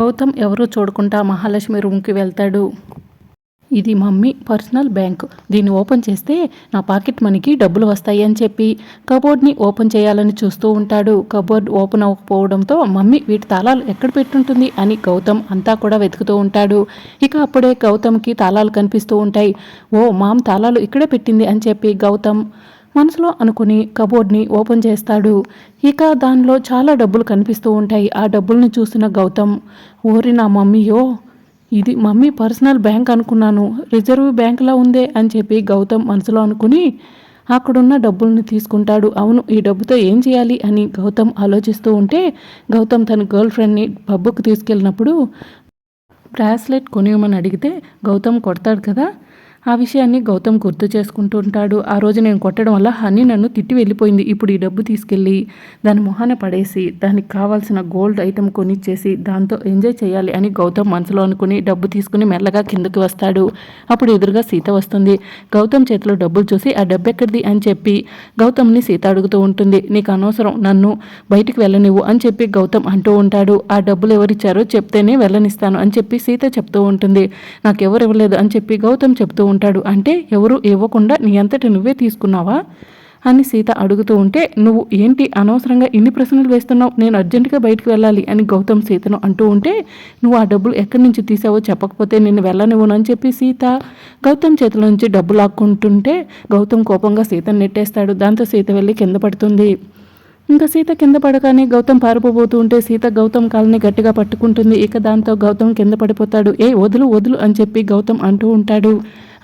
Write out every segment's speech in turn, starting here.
గౌతమ్ ఎవరో చూడకుండా మహాలక్ష్మి రూమ్కి వెళ్తాడు. ఇది మమ్మీ పర్సనల్ బ్యాంక్. దీన్ని ఓపెన్ చేస్తే నా పాకెట్ మనీకి డబ్బులు వస్తాయి అని చెప్పి కబోర్డ్ని ఓపెన్ చేయాలని చూస్తూ ఉంటాడు. కబోర్డ్ ఓపెన్ అవ్వకపోవడంతో మమ్మీ వీటి తాళాలు ఎక్కడ పెట్టుంటుంది అని గౌతమ్ అంతా కూడా వెతుకుతూ ఉంటాడు. ఇక అప్పుడే గౌతమ్కి తాళాలు కనిపిస్తూ ఉంటాయి. ఓ మామ్ తాళాలు ఇక్కడే పెట్టింది అని చెప్పి గౌతమ్ మనసులో అనుకుని కబోర్డ్ని ఓపెన్ చేస్తాడు. ఇక దానిలో చాలా డబ్బులు కనిపిస్తూ ఉంటాయి. ఆ డబ్బుల్ని చూసిన గౌతమ్ ఓరి నా మమ్మీయో ఇది మమ్మీ పర్సనల్ బ్యాంక్ అనుకున్నాను. రిజర్వ్ బ్యాంక్లా ఉందే అని చెప్పి గౌతమ్ మనసులో అనుకుని అక్కడున్న డబ్బుల్ని తీసుకుంటాడు. అవును ఈ డబ్బుతో ఏం చేయాలి? అని గౌతమ్ ఆలోచిస్తూ ఉంటే గౌతమ్ తన గర్ల్ ఫ్రెండ్ని పబ్బుకు తీసుకెళ్ళినప్పుడు బ్రాస్లెట్ కొనియమని అడిగితే గౌతమ్ కొడతాడు కదా ఆ విషయాన్ని గౌతమ్ గుర్తు చేసుకుంటూ ఉంటాడు ఆ రోజు నేను కొట్టడం వల్ల హనీ నన్ను తిట్టి వెళ్ళిపోయింది. ఇప్పుడు ఈ డబ్బు తీసుకెళ్ళి దాని మొహాన పడేసి దానికి కావాల్సిన గోల్డ్ ఐటెం కొనిచ్చేసి దాంతో ఎంజాయ్ చేయాలి అని గౌతమ్ మనసులో అనుకుని డబ్బు తీసుకుని మెల్లగా కిందకి వస్తాడు. అప్పుడు ఎదురుగా సీత వస్తుంది. గౌతమ్ చేతిలో డబ్బులు చూసి ఆ డబ్బు ఎక్కడిది? అని చెప్పి గౌతమ్ని సీత అడుగుతూ ఉంటుంది. నీకు అనవసరం నన్ను బయటికి వెళ్ళనివ్వు అని చెప్పి గౌతమ్ అంటూ ఉంటాడు. ఆ డబ్బులు ఎవరిచ్చారో చెప్తేనే వెళ్ళనిస్తాను అని చెప్పి సీత చెప్తూ ఉంటుంది. నాకు ఎవరు ఇవ్వలేదు అని చెప్పి గౌతమ్ చెప్తూ ఉంటాడు. అంటే ఎవరు ఇవ్వకుండా నీ అంతటి నువ్వే తీసుకున్నావా? అని సీత అడుగుతూ ఉంటే నువ్వు ఏంటి అనవసరంగా ఇన్ని ప్రశ్నలు వేస్తున్నావు? నేను అర్జెంటుగా బయటకు వెళ్ళాలి అని గౌతమ్ సీతను అంటూ ఉంటే నువ్వు ఆ డబ్బులు ఎక్కడి నుంచి తీసావో చెప్పకపోతే నేను వెళ్ళనివ్వను అని చెప్పి సీత గౌతమ్ చేతిలో నుంచి డబ్బు లాక్కుంటుంటే గౌతమ్ కోపంగా సీతను నెట్టేస్తాడు. దాంతో సీత వెళ్ళి కింద పడుతుంది. ఇంకా సీత కింద పడగానే గౌతమ్ పారిపోబోతూ ఉంటే సీత గౌతమ్ కాళ్ళని గట్టిగా పట్టుకుంటుంది. ఇక దాంతో గౌతమ్ కింద పడిపోతాడు. ఏ వదులు వదులు అని చెప్పి గౌతమ్ అంటూ ఉంటాడు.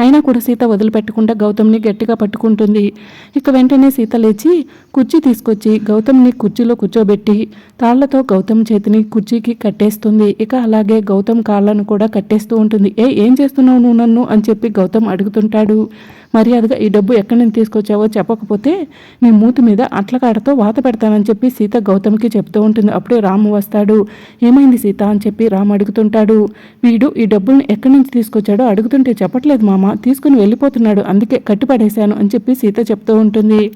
అయినా కూడా సీత వదిలిపెట్టకుండా గౌతమ్ని గట్టిగా పట్టుకుంటుంది. ఇక వెంటనే సీత లేచి కుర్చీ తీసుకొచ్చి గౌతమ్ని కుర్చీలో కూర్చోబెట్టి తాళ్ళతో గౌతమ్ చేతిని కుర్చీకి కట్టేస్తుంది. ఇక అలాగే గౌతమ్ కాళ్ళను కూడా కట్టేస్తూ ఉంటుంది. ఏ ఏం చేస్తున్నావు నువ్వు నన్ను? అని చెప్పి గౌతమ్ అడుగుతుంటాడు. మర్యాదగా ఈ డబ్బు ఎక్కడి నుంచి తీసుకొచ్చావో చెప్పకపోతే నీ మూతి మీద అట్లకాడతో వాత పెడతానని చెప్పి సీత గౌతమ్కి చెప్తూ ఉంటుంది. అప్పుడే రాము వస్తాడు. ఏమైంది సీత? అని చెప్పి రాము అడుగుతుంటాడు. వీడు ఈ డబ్బుల్ని ఎక్కడి నుంచి తీసుకొచ్చాడో అడుగుతుంటే చెప్పట్లేదు మామ. తీసుకుని వెళ్ళిపోతున్నాడు. అందుకే కట్టిపడేశాను అని చెప్పి సీత చెప్తూ ఉంటుంది.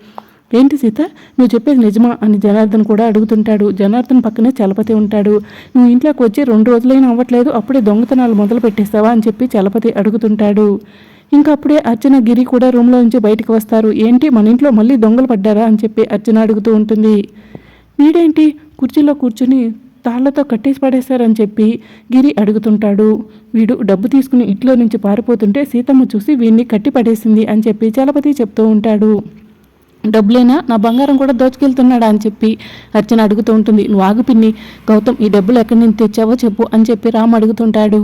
ఏంటి సీత? నువ్వు చెప్పేది నిజమా? అని జనార్దన్ కూడా అడుగుతుంటాడు. జనార్దన్ పక్కనే చలపతి ఉంటాడు. నువ్వు ఇంట్లోకి వచ్చి రెండు రోజులైనా అవ్వట్లేదు. అప్పుడే దొంగతనాలు మొదలు పెట్టేస్తావా? అని చెప్పి చలపతి అడుగుతుంటాడు. ఇంకా అప్పుడే అర్చన గిరి కూడా రూమ్లో నుంచి బయటకు వస్తారు. ఏంటి? మన ఇంట్లో మళ్ళీ దొంగలు పడ్డారా? అని చెప్పి అర్చన అడుగుతూ ఉంటుంది. వీడేంటి? కుర్చీలో కూర్చుని తాళ్ళతో కట్టేసి పడేశారని చెప్పి గిరి అడుగుతుంటాడు. వీడు డబ్బు తీసుకుని ఇంట్లో నుంచి పారిపోతుంటే సీతమ్మ చూసి వీడిని కట్టి పడేసింది అని చెప్పి చలపతి చెప్తూ ఉంటాడు. డబ్బులైనా నా బంగారం కూడా దోచుకెళ్తున్నాడా అని చెప్పి అర్చన అడుగుతూ ఉంటుంది. నువ్వు ఆగుపిన్ని గౌతమ్ ఈ డబ్బులు ఎక్కడి నుంచి తెచ్చావో చెప్పు అని చెప్పి రామ్ అడుగుతుంటాడు.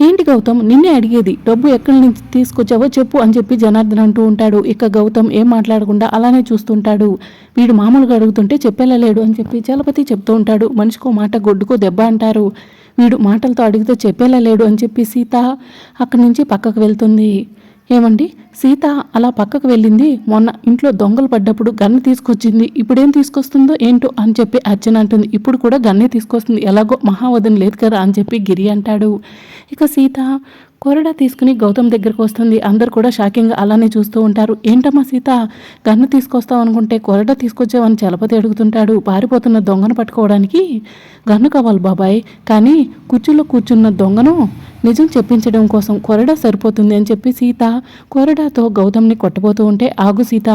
ఏంటి గౌతమ్? నిన్నే అడిగేది డబ్బు ఎక్కడి నుంచి తీసుకొచ్చావో చెప్పు అని చెప్పి జనార్దన్ అంటూ ఉంటాడు. ఇక గౌతమ్ ఏం మాట్లాడకుండా అలానే చూస్తుంటాడు. వీడు మామూలుగా అడుగుతుంటే చెప్పేలా అని చెప్పి చలపతి చెప్తూ ఉంటాడు. మనిషికో మాట గొడ్డుకో దెబ్బ అంటారు. వీడు మాటలతో అడిగితే చెప్పేలా లేడు అని చెప్పి సీత అక్కడి నుంచి పక్కకు వెళ్తుంది. ఏమండి? సీత అలా పక్కకు వెళ్ళింది. మొన్న ఇంట్లో దొంగలు పడ్డప్పుడు గన్ను తీసుకొచ్చింది. ఇప్పుడేం తీసుకొస్తుందో ఏంటో అని చెప్పి అర్చన అంటుంది. ఇప్పుడు కూడా గన్నే తీసుకొస్తుంది. ఎలాగో మహావదన లేదు కదా అని చెప్పి గిరి అంటాడు. ఇక సీత కొరడా తీసుకుని గౌతమ్ దగ్గరకు వస్తుంది. అందరు కూడా షాకింగ్గా అలానే చూస్తూ ఉంటారు. ఏంటమ్మా సీత గన్ను తీసుకొస్తావు అనుకుంటే కొరడా తీసుకొచ్చావని చలపతి అడుగుతుంటాడు. పారిపోతున్న దొంగను పట్టుకోవడానికి గన్ను కావాలి బాబాయ్. కానీ కుర్చీలో కూర్చున్న దొంగను నిజం చెప్పించడం కోసం కొరడా సరిపోతుంది అని చెప్పి సీత కొరడాతో గౌతమ్ని కొట్టబోతూ ఉంటే ఆగు సీత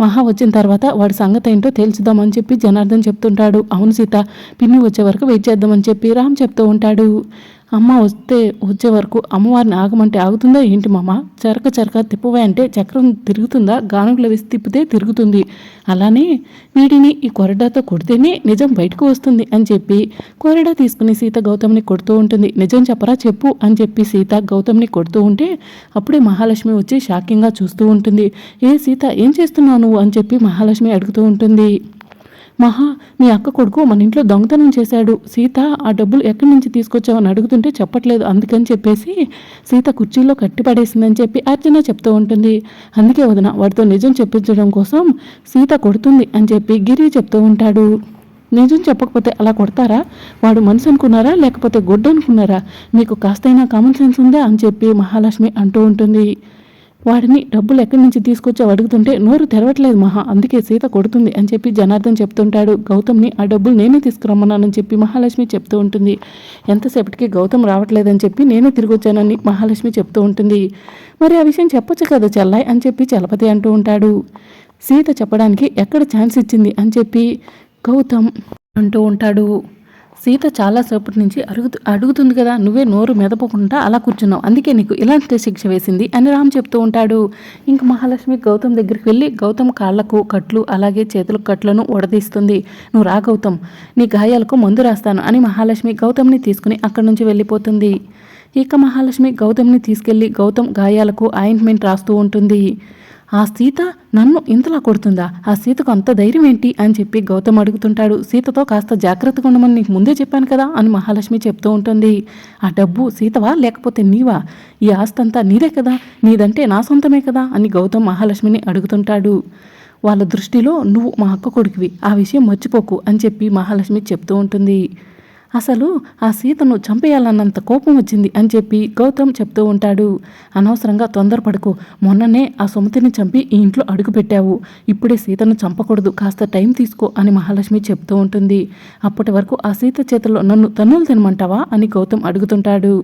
మహా వచ్చిన తర్వాత వాడి సంగతి ఏంటో తెలుసుదామని చెప్పి జనార్దన్ చెప్తుంటాడు. అవును సీత పిన్ని వచ్చే వరకు వెయిట్ చేద్దామని చెప్పి రామ్ చెప్తూ ఉంటాడు. అమ్మ వస్తే వచ్చే వరకు అమ్మవారిని ఆగమంటే ఆగుతుందా ఏంటి మామ? చరక చరక తిప్పవే అంటే చక్రం తిరుగుతుందా? గానుగుల వేసి తిప్పితే తిరుగుతుంది. అలానే వీటిని ఈ కొరడాతో కొడితేనే నిజం బయటకు వస్తుంది అని చెప్పి కొరడా తీసుకుని సీత గౌతమ్ని కొడుతూ ఉంటుంది. నిజం చెప్పరా చెప్పు అని చెప్పి సీత గౌతమ్ని కొడుతూ ఉంటే అప్పుడే మహాలక్ష్మి వచ్చి షాకింగ్గా చూస్తూ ఉంటుంది. ఏ సీత ఏం చేస్తున్నావు నువ్వు అని చెప్పి మహాలక్ష్మి అడుగుతూ ఉంటుంది. మహా మీ అక్క కొడుకు మన ఇంట్లో దొంగతనం చేశాడు. సీత ఆ డబ్బులు ఎక్కడి నుంచి తీసుకొచ్చావని అడుగుతుంటే చెప్పట్లేదు. అందుకని చెప్పేసి సీత కుర్చీలో కట్టి పడేసిందని చెప్పి అర్చన చెప్తూ ఉంటుంది. అందుకే వదిన వాడితో నిజం చెప్పించడం కోసం సీత కొడుతుంది అని చెప్పి గిరి చెప్తూ ఉంటాడు. నిజం చెప్పకపోతే అలా కొడతారా? వాడు మనసు అనుకున్నారా? లేకపోతే గుడ్డ అనుకున్నారా? మీకు కాస్తైనా కామన్ సెన్స్ ఉందా? అని చెప్పి మహాలక్ష్మి అంటూ ఉంటుంది. వాడిని డబ్బులు ఎక్కడి నుంచి తీసుకొచ్చావు అడుగుతుంటే నోరు తెరవట్లేదు మహా అందుకే సీత కొడుతుంది అని చెప్పి జనార్దన్ చెప్తుంటాడు. గౌతమ్ని ఆ డబ్బులు నేనే తీసుకురమ్మన్నానని చెప్పి మహాలక్ష్మి చెప్తూ ఉంటుంది. ఎంతసేపటికి గౌతమ్ రావట్లేదని చెప్పి నేనే తిరిగి వచ్చానని మహాలక్ష్మి చెప్తూ ఉంటుంది. మరి ఆ విషయం చెప్పొచ్చు కదా చెల్లాయ్ అని చెప్పి చలపతి అంటూ ఉంటాడు. సీత చెప్పడానికి ఎక్కడ ఛాన్స్ ఇచ్చింది అని చెప్పి గౌతమ్ అంటూ ఉంటాడు. సీత చాలాసేపటి నుంచి అడుగుతు అడుగుతుంది కదా నువ్వే నోరు మెదపకుండా అలా కూర్చున్నావు. అందుకే నీకు ఇలాంటి శిక్ష వేసింది అని రామ్ చెప్తూ ఉంటాడు. ఇంక మహాలక్ష్మి గౌతమ్ దగ్గరికి వెళ్ళి గౌతమ్ కాళ్ళకు కట్లు అలాగే చేతులకు కట్లను ఉడదీస్తుంది నువ్వు రా గౌతమ్ నీ గాయాలకు మందు రాస్తాను అని మహాలక్ష్మి గౌతమ్ని తీసుకుని అక్కడి నుంచి వెళ్ళిపోతుంది. ఇక మహాలక్ష్మి గౌతమ్ని తీసుకెళ్ళి గౌతమ్ గాయాలకు ఆయింట్మెంట్ రాస్తూ ఉంటుంది. ఆ సీత నన్ను ఇంతలా కొడుతుందా? ఆ సీతకు అంత ధైర్యం ఏంటి? అని చెప్పి గౌతమ్ అడుగుతుంటాడు. సీతతో కాస్త జాగ్రత్తగా ఉండమని నీకు ముందే చెప్పాను కదా? అని మహాలక్ష్మి చెప్తూ ఉంటుంది. ఆ డబ్బు సీతవా? లేకపోతే నీవా? ఈ ఆస్తంతా నీదే కదా? నీదంటే నా సొంతమే కదా? అని గౌతమ్ మహాలక్ష్మిని అడుగుతుంటాడు. వాళ్ళ దృష్టిలో నువ్వు మా అక్క కొడుకువి. ఆ విషయం మర్చిపోకు అని చెప్పి మహాలక్ష్మి చెప్తూ ఉంటుంది. అసలు ఆ సీతను చంపేయాలన్నంత కోపం వచ్చింది అని చెప్పి గౌతమ్ చెప్తూ ఉంటాడు. అనవసరంగా తొందరపడుకో. మొన్ననే ఆ సుమతిని చంపి ఈ ఇంట్లో అడుగుపెట్టావు ఇప్పుడే సీతను చంపకూడదు. కాస్త టైం తీసుకో అని మహాలక్ష్మి చెప్తూ ఉంటుంది. అప్పటి వరకు ఆ సీత చేతిలో నన్ను తన్నులు తినమంటావా అని గౌతమ్ అడుగుతుంటాడు.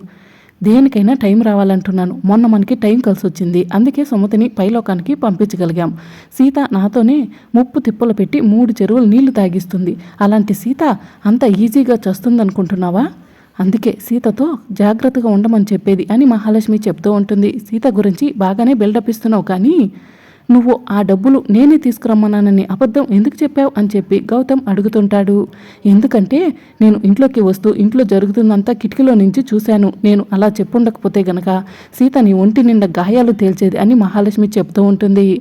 దేనికైనా టైం రావాలంటున్నాను. మొన్న మనకి టైం కలిసి వచ్చింది అందుకే సుమతిని పైలోకానికి పంపించగలిగాం. సీత నాతోనే ముప్పు తిప్పలు పెట్టి మూడు చెరువులు నీళ్ళు తాగిస్తుంది. అలాంటి సీత అంత ఈజీగా చస్తుందనుకుంటున్నావా? అందుకే సీతతో జాగ్రత్తగా ఉండమని చెప్పేది అని మహాలక్ష్మి చెప్తూ ఉంటుంది. సీత గురించి బాగానే బిల్డప్ ఇస్తున్నావు కానీ నువ్వు ఆ డబ్బులు నేనే తీసుకురమ్మన్నానని అబద్ధం ఎందుకు చెప్పావు అని చెప్పి గౌతమ్ అడుగుతుంటాడు. ఎందుకంటే నేను ఇంట్లోకి వస్తూ ఇంట్లో జరుగుతుందంతా కిటికీలో నుంచి చూశాను. నేను అలా చెప్పుండకపోతే గనక సీత నీ ఒంటి నిండా గాయాలు తేల్చేది అని మహాలక్ష్మి చెప్తూ ఉంటుంది.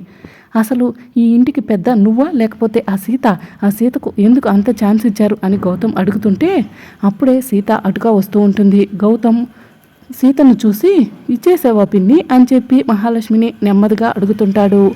అసలు ఈ ఇంటికి పెద్ద నువ్వా లేకపోతే ఆ సీత? ఆ సీతకు ఎందుకు అంత ఛాన్స్ ఇచ్చారు అని గౌతమ్ అడుగుతుంటే అప్పుడే సీత అటుగా వస్తూ ఉంటుంది. గౌతమ్ సీతను చూసి ఇచ్చేసావా పిన్ని? అని చెప్పి మహాలక్ష్మిని నెమ్మదిగా అడుగుతుంటాడు.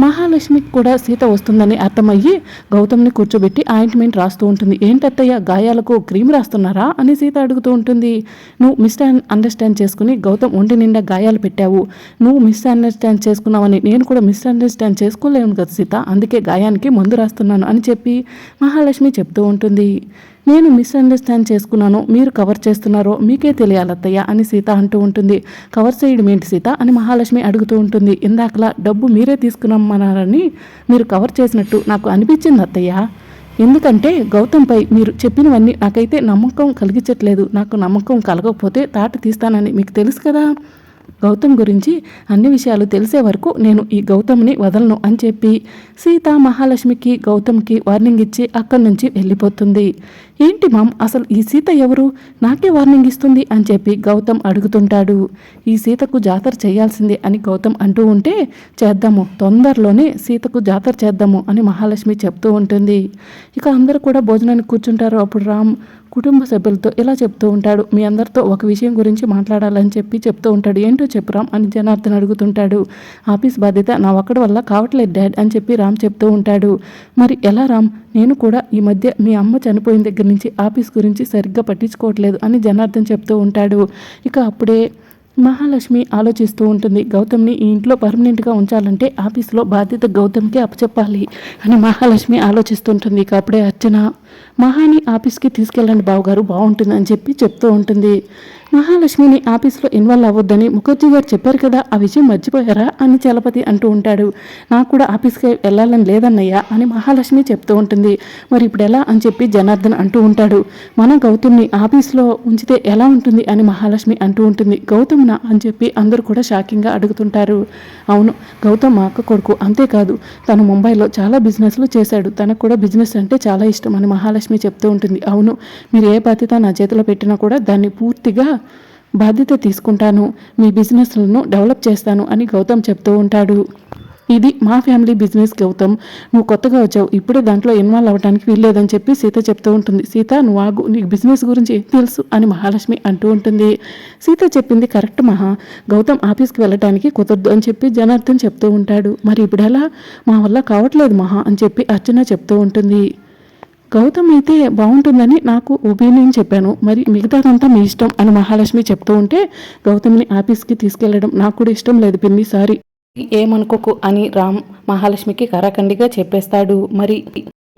మహాలక్ష్మికి కూడా సీత వస్తుందని అర్థమయ్యి గౌతమ్ని కూర్చోబెట్టి ఆయింట్మెంట్ రాస్తూ ఉంటుంది? ఏంటత్తయ్య గాయాలకు క్రీమ్ రాస్తున్నారా? అని సీత అడుగుతూ ఉంటుంది. నువ్వు మిస్ అండర్స్టాండ్ చేసుకుని గౌతమ్ ఒంటి నిండా గాయాలు పెట్టావు. నువ్వు మిస్ అండర్స్టాండ్ చేసుకున్నావని నేను కూడా మిస్ అండర్స్టాండ్ చేసుకోలేను కదా సీత. అందుకే గాయానికి మందు రాస్తున్నాను అని చెప్పి మహాలక్ష్మి చెప్తూ ఉంటుంది. నేను మిస్అండర్స్టాండ్ చేసుకున్నాను మీరు కవర్ చేస్తున్నారో మీకే తెలియాలి అత్తయ్య అని సీత అంటూ ఉంటుంది. కవర్ చేయడం ఏంటి సీత అని మహాలక్ష్మి అడుగుతూ ఉంటుంది. ఇందాకలా డబ్బు మీరే తీసుకున్నామన్నారని మీరు కవర్ చేసినట్టు నాకు అనిపించింది అత్తయ్య. ఎందుకంటే గౌతంపై మీరు చెప్పినవన్నీ నాకైతే నమ్మకం కలిగించట్లేదు. నాకు నమ్మకం కలగకపోతే తాట తీస్తానని మీకు తెలుసు కదా. గౌతమ్ గురించి అన్ని విషయాలు తెలిసే వరకు నేను ఈ గౌతమ్ని వదలను అని చెప్పి సీత మహాలక్ష్మికి గౌతమ్కి వార్నింగ్ ఇచ్చి అక్కడి నుంచి వెళ్ళిపోతుంది. ఏంటి మామ్ అసలు ఈ సీత ఎవరు? నాకే వార్నింగ్ ఇస్తుంది అని చెప్పి గౌతమ్ అడుగుతుంటాడు. ఈ సీతకు జాతర చేయాల్సిందే అని గౌతమ్ అంటూ ఉంటే చేద్దాము తొందరలోనే సీతకు జాతర చేద్దాము అని మహాలక్ష్మి చెప్తూ ఉంటుంది. ఇక అందరూ కూడా భోజనానికి కూర్చుంటారు అప్పుడు రామ్. కుటుంబ సభ్యులతో ఇలా చెప్తూ ఉంటాడు. మీ అందరితో ఒక విషయం గురించి మాట్లాడాలని చెప్పి చెప్తూ ఉంటాడు. ఏంటో చెప్పురామ్ అని జనార్దన్ అడుగుతుంటాడు. ఆఫీస్ బాధ్యత నా ఒక్కడి వల్ల కావట్లేదు డాడ్ అని చెప్పి రామ్ చెప్తూ ఉంటాడు. మరి ఎలా రామ్? నేను కూడా ఈ మధ్య మీ అమ్మ చనిపోయిన దగ్గర నుంచి ఆఫీస్ గురించి సరిగ్గా పట్టించుకోవట్లేదు అని జనార్దన్ చెప్తూ ఉంటాడు. ఇక అప్పుడే మహాలక్ష్మి ఆలోచిస్తూ ఉంటుంది. గౌతమ్ని ఈ ఇంట్లో పర్మనెంట్గా ఉంచాలంటే ఆఫీస్లో బాధ్యత గౌతమ్కి అప్పచెప్పాలి అని మహాలక్ష్మి ఆలోచిస్తుంటుంది. ఇక అప్పుడే అర్చన మహాని ఆఫీస్కి తీసుకెళ్ళండి బావగారు బాగుంటుందని చెప్పి చెప్తూ ఉంటుంది. మహాలక్ష్మిని ఆఫీస్లో ఇన్వాల్వ్ అవ్వద్దని ముఖర్జీ గారు చెప్పారు కదా ఆ విషయం మర్చిపోయారా అని చలపతి అంటూ ఉంటాడు. నాకు కూడా ఆఫీస్కి వెళ్ళాలని లేదన్నయ్యా అని మహాలక్ష్మి చెప్తూ ఉంటుంది. మరి ఇప్పుడు ఎలా అని చెప్పి జనార్దన్ అంటూ ఉంటాడు. మన గౌతమ్ని ఆఫీస్లో ఉంచితే ఎలా ఉంటుంది అని మహాలక్ష్మి అంటూ ఉంటుంది. గౌతమ్నా అని చెప్పి అందరూ కూడా షాకింగ్గా అడుగుతుంటారు. అవును గౌతమ్ మా అక్క కొడుకు అంతేకాదు తను ముంబైలో చాలా బిజినెస్లు చేశాడు. తనకు కూడా బిజినెస్ అంటే చాలా ఇష్టం అని మహాలక్ష్మి చెప్తూ ఉంటుంది అవును మీరు ఏ బాధ్యత నా చేతిలో పెట్టినా కూడా దాన్ని పూర్తిగా బాధ్యత తీసుకుంటాను మీ బిజినెస్లను డెవలప్ చేస్తాను అని గౌతమ్ చెప్తూ ఉంటాడు. ఇది మా ఫ్యామిలీ బిజినెస్ గౌతమ్. నువ్వు కొత్తగా వచ్చావు ఇప్పుడే దాంట్లో ఇన్వాల్వ్ అవ్వడానికి వీల్లేదని చెప్పి సీత చెప్తూ ఉంటుంది. సీత నువ్వు ఆగు నీకు బిజినెస్ గురించి ఏం తెలుసు అని మహాలక్ష్మి అంటూ ఉంటుంది. సీత చెప్పింది కరెక్ట్ మహా. గౌతమ్ ఆఫీస్కి వెళ్ళడానికి కుదరదు అని చెప్పి జనార్దన్ చెప్తూ ఉంటాడు. మరి ఇప్పుడెలా? మా వల్ల కావట్లేదు మహా అని చెప్పి అర్చన చెప్తూ ఉంటుంది. గౌతమ్ అయితే బాగుంటుందని నాకు ఒపీనియన్ చెప్పాను. మరి మిగతాదంతా మీ ఇష్టం అని మహాలక్ష్మి చెప్తూ ఉంటే గౌతమ్ని ఆఫీస్కి తీసుకెళ్ళడం నాకు కూడా ఇష్టం లేదు పిన్ని సారీ. ఏమనుకోకు అని రామ్ మహాలక్ష్మికి కరాఖండిగా చెప్పేస్తాడు. మరి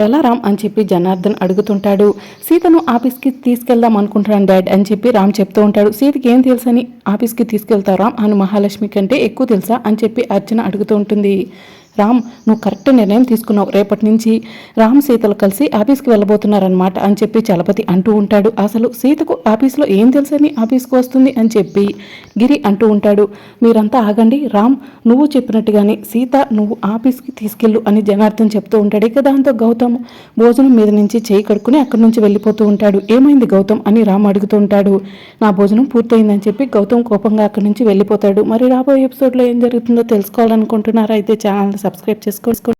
ఎలా రామ్ అని చెప్పి జనార్దన్ అడుగుతుంటాడు. సీతను ఆఫీస్కి తీసుకెళ్దాం అనుకుంటున్నాను డాడ్ అని చెప్పి రామ్ చెప్తూ ఉంటాడు. సీతకి ఏం తెలుసని ఆఫీస్కి తీసుకెళ్తావు రామ్ అని మహాలక్ష్మి కంటే ఎక్కువ తెలుసా అని చెప్పి అర్చన అడుగుతూ ఉంటుంది. రామ్ నువ్వు కరెక్ట్ నిర్ణయం తీసుకున్నావు. రేపటి నుంచి రామ్ సీతలు కలిసి ఆఫీస్కి వెళ్ళబోతున్నారనమాట అని చెప్పి చలపతి అంటూ ఉంటాడు. అసలు సీతకు ఆఫీస్లో ఏం తెలుసని ఆఫీస్కి వస్తుంది అని చెప్పి గిరి అంటూ ఉంటాడు. మీరంతా ఆగండి రామ్ నువ్వు చెప్పినట్టుగానే సీత నువ్వు ఆఫీస్కి తీసుకెళ్ళు అని జనార్దన్ చెప్తూ ఉంటాడు. ఇక దాంతో గౌతమ్ భోజనం మీద నుంచి చేయి కడుక్కుని అక్కడి నుంచి వెళ్ళిపోతూ ఉంటాడు. ఏమైంది గౌతమ్ అని రామ్ అడుగుతూ ఉంటాడు. నా భోజనం పూర్తయిందని చెప్పి గౌతమ్ కోపంగా అక్కడి నుంచి వెళ్ళిపోతాడు. మరి రాబోయే ఎపిసోడ్లో ఏం జరుగుతుందో తెలుసుకోవాలనుకుంటున్నారా? అయితే ఛానల్ సబ్స్క్రైబ్ చేసుకో